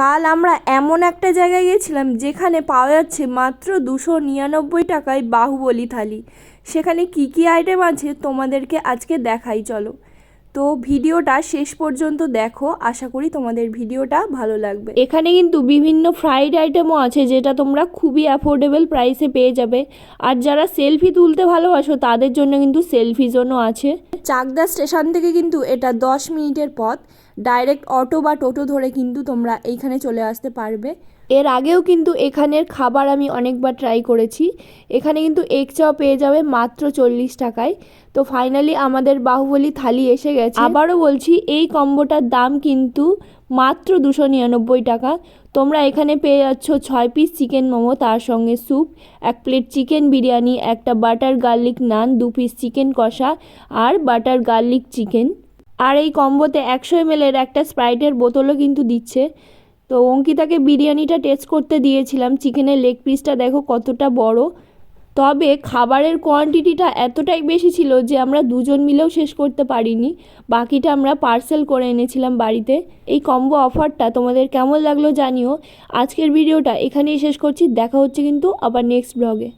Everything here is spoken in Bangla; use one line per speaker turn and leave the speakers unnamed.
কাল আমরা এমন একটা জায়গায় গেছিলাম যেখানে পাওয়া যাচ্ছে মাত্র দুশো নিরানব্বই টাকায় বাহুবলী থালি। সেখানে কি কি আইটেম আছে তোমাদেরকে আজকে দেখাই, চলো। তো ভিডিওটা শেষ পর্যন্ত দেখো, আশা করি তোমাদের ভিডিওটা ভালো লাগবে। এখানে কিন্তু বিভিন্ন ফ্রাইড আইটেমও আছে যেটা তোমরা খুবই অ্যাফোর্ডেবল প্রাইসে পেয়ে যাবে। আর যারা সেলফি তুলতে ভালোবাসো তাদের জন্য কিন্তু সেলফি জোনও আছে। চাকদা স্টেশন থেকে কিন্তু এটা দশ মিনিটের পথ। ডাইরেক্ট অটো বা টোটো ধরে কিন্তু তোমরা এইখানে চলে আসতে পারবে। এর আগেও কিন্তু এখানের খাবার আমি অনেকবার ট্রাই করেছি। এখানে কিন্তু এক চাও পেয়ে যাবে মাত্র চল্লিশ টাকায়। তো ফাইনালি আমাদের বাহুবলী থালি এসে গেছে। আবারও বলছি, এই কম্বোটার দাম কিন্তু মাত্র দুশো নিরানব্বই টাকা। তোমরা এখানে পেয়ে যাচ্ছ ছয় পিস চিকেন মোমো, তার সঙ্গে স্যুপ এক প্লেট চিকেন বিরিয়ানি, একটা বাটার গার্লিক নান দু পিস চিকেন কষা আর বাটার গার্লিক চিকেন আর এই কম্বোতে একশো এমএলের একটা স্প্রাইটের বোতলও কিন্তু দিচ্ছে। তো অঙ্কিতাকে বিরিয়ানিটা টেস্ট করতে দিয়েছিলাম। চিকেনের লেগ পিসটা দেখো কতটা বড়। তবে খাবারের কোয়ান্টিটিটা এতটাই বেশি ছিল যে আমরা দুজন মিলেও শেষ করতে পারিনি। বাকিটা আমরা পার্সেল করে এনেছিলাম বাড়িতে। এই কম্বো অফারটা তোমাদের কেমন লাগল জানিও। আজকের ভিডিওটা এখানেই শেষ করছি। দেখা হচ্ছে কিন্তু আবার নেক্সট ব্লগে